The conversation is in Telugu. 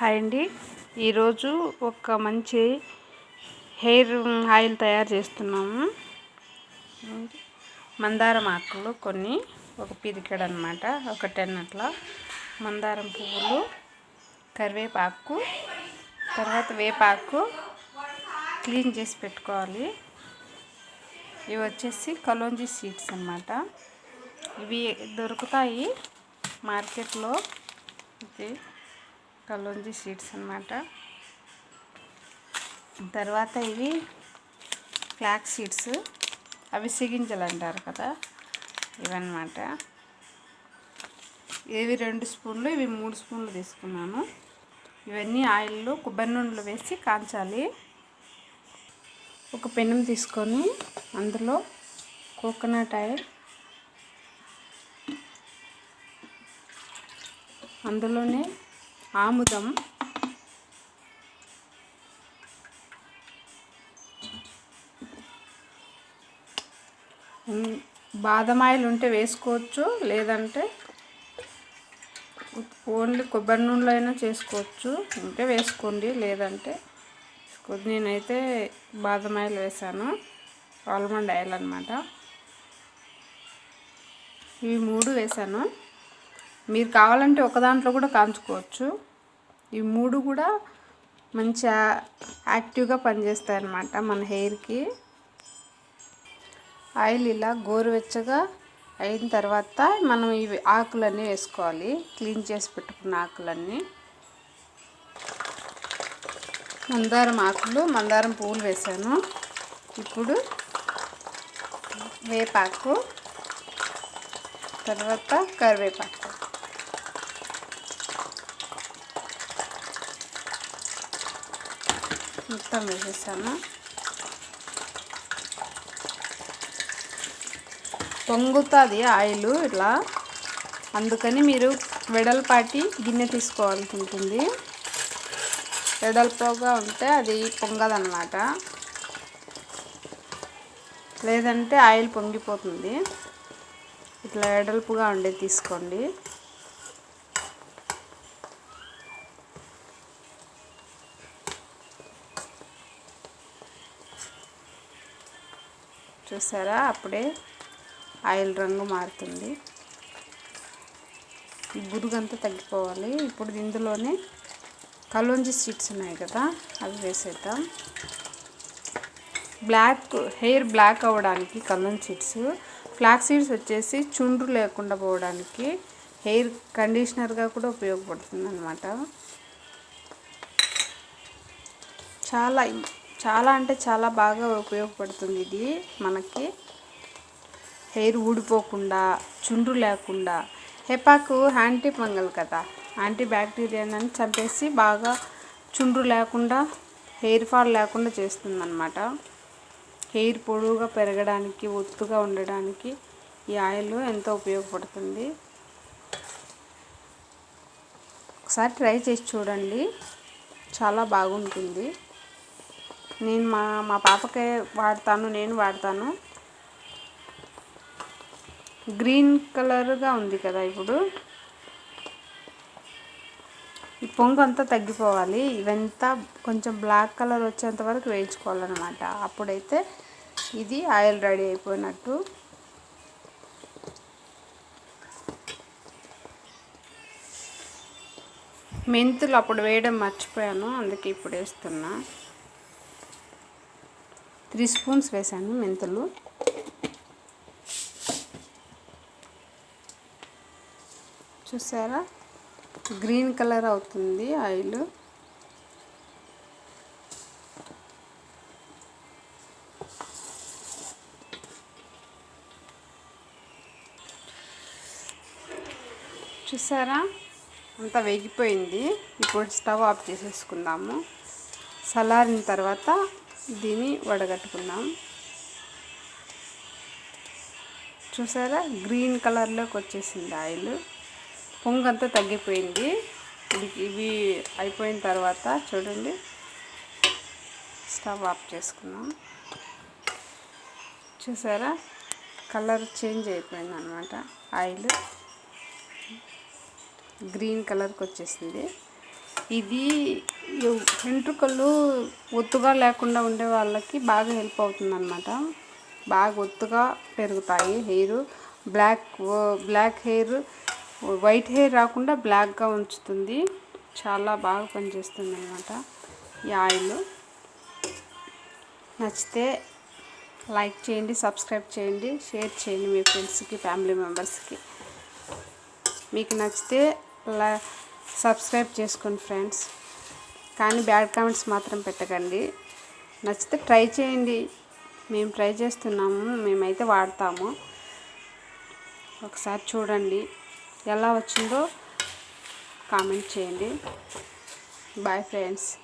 హాయ్ అండి. ఈరోజు ఒక మంచి హెయిర్ ఆయిల్ తయారు చేస్తున్నాము. మందారం ఆకులు కొన్ని ఒక పిరికెడు అనమాట ఒక టెన్ అట్లా. మందారం పువ్వులు కరివేపాకు తర్వాత వేపాకు క్లీన్ చేసి పెట్టుకోవాలి. ఇవి వచ్చేసి కలోంజీ సీడ్స్ అన్నమాట. ఇవి దొరుకుతాయి మార్కెట్లో. ఇది కలోంజీ సీడ్స్ అన్నమాట. తర్వాత ఇవి ఫ్లాక్ సీడ్స్ అవి సిగింజలు అంటారు కదా ఇవన్నమాట. ఇవి రెండు స్పూన్లు ఇవి మూడు స్పూన్లు తీసుకున్నాను. ఇవన్నీ ఆయిల్లో కొబ్బరి నూనెలో వేసి కాంచాలి ఒక పెనం తీసుకొని అందులో కోకోనట్ ఆయిల్ అందులోనే ఆముదం. బాదం ఆయిల్ ఉంటే వేసుకోవచ్చు లేదంటే ఓన్లీ కొబ్బరి నూనెలో అయినా చేసుకోవచ్చు. ఉంటే వేసుకోండి లేదంటే నేనైతే బాదం ఆయిల్ వేసాను. ఆల్మండ్ ఆయిల్ అనమాట ఇవి మూడు వేసాను. మీరు కావాలంటే ఒక దాంట్లో కూడా కాంచుకోవచ్చు. ఈ మూడు కూడా మంచిగా యాక్టివ్గా పనిచేస్తాయి అన్నమాట మన హెయిర్కి. ఆయిల్ ఇలా గోరువెచ్చగా అయిన తర్వాత మనం ఇవి ఆకులన్నీ వేసుకోవాలి. క్లీన్ చేసి పెట్టుకున్న ఆకులన్నీ. మందారం ఆకులు మందారం పువ్వులు వేసాను. ఇప్పుడు వేపాకు తర్వాత కరివేపాకు. మొత్తం వేసేసాను. పొంగుతుంది ఆయిల్ ఇట్లా. అందుకని మీరు వెడల్పాటి గిన్నె తీసుకోవాల్సి ఉంటుంది వెడల్పుగా ఉంటే అది పొంగదన్నమాట. లేదంటే ఆయిల్ పొంగిపోతుంది. ఇట్లా వెడల్పుగా ఉండేది తీసుకోండి. చూసారా? అప్పుడే ఆయిల్ రంగు మారుతుంది. ఈ బురుగంతా తగ్గిపోవాలి. ఇప్పుడు ఇందులోనే కలోంజీ సీడ్స్ ఉన్నాయి కదా అవి వేసేద్దాం. బ్లాక్ హెయిర్ బ్లాక్ అవ్వడానికి కలోంజీ సీడ్స్ ఫ్లాక్ సీడ్స్ వచ్చేసి చుండ్రు లేకుండా పోవడానికి హెయిర్ కండిషనర్గా కూడా ఉపయోగపడుతుంది అనమాట చాలా చాలా అంటే చాలా బాగా ఉపయోగపడుతుంది ఇది మనకి. హెయిర్ ఊడిపోకుండా చుండ్రు లేకుండా. హెపాకు యాంటీ ఫంగల్ కదా. యాంటీ బ్యాక్టీరియాని చంపేసి బాగా చుండ్రు లేకుండా హెయిర్ ఫాల్ లేకుండా చేస్తుందన్నమాట. హెయిర్ పొడువుగా పెరగడానికి ఒత్తుగా ఉండడానికి ఈ ఆయిల్ ఎంతో ఉపయోగపడుతుంది. ఒకసారి ట్రై చేసి చూడండి. చాలా బాగుంటుంది. నేను మా మా పాపకే వాడతాను నేను వాడతాను. గ్రీన్ కలర్గా ఉంది కదా ఇప్పుడు. ఈ పొంగు అంతా తగ్గిపోవాలి. ఇవంతా కొంచెం బ్లాక్ కలర్ వచ్చేంత వరకు వేయించుకోవాలన్నమాట. అప్పుడైతే ఇది ఆయిల్ రెడీ అయిపోయినట్టు. మెంతులు అప్పుడు వేయడం మర్చిపోయాను అందుకే ఇప్పుడు వేస్తున్నా. త్రీ స్పూన్స్ వేసాను మెంతులు. చూసారా? గ్రీన్ కలర్ అవుతుంది ఆయిల్. చూసారా? అంతా వేగిపోయింది. ఇప్పుడు స్టవ్ ఆఫ్ చేసేసుకుందాము. చల్లారిన తర్వాత దీన్ని వడగట్టుకుందాం. చూసారా? గ్రీన్ కలర్లోకి వచ్చేసింది ఆయిల్. పొంగంతా తగ్గిపోయింది. ఇవి అయిపోయిన తర్వాత చూడండి. స్టవ్ ఆఫ్ చేసుకున్నాం చూసారా? కలర్ చేంజ్ అయిపోయింది అనమాట ఆయిల్. గ్రీన్ కలర్కి వచ్చేసింది. ఇది వెంట్రుకలు ఒత్తుగా లేకుండా ఉండే వాళ్ళకి బాగా హెల్ప్ అవుతుందన్నమాట. బాగా ఒత్తుగా పెరుగుతాయి hair. Black black hair white hair రాకుండా బ్లాక్గా ఉంచుతుంది. చాలా బాగా పనిచేస్తుంది అనమాట ఈ ఆయిల్. నచ్చితే లైక్ చేయండి సబ్స్క్రైబ్ చేయండి షేర్ చేయండి మీ ఫ్రెండ్స్కి ఫ్యామిలీ మెంబర్స్కి. మీకు నచ్చితే లా సబ్స్క్రైబ్ చేసుకోండి ఫ్రెండ్స్. కానీ బ్యాడ్ కామెంట్స్ మాత్రం పెట్టకండి. నచ్చితే ట్రై చేయండి. మేము ట్రై చేస్తున్నాము మేమైతే వాడతాము. ఒకసారి చూడండి ఎలా వచ్చిందో కామెంట్ చేయండి. Bye friends.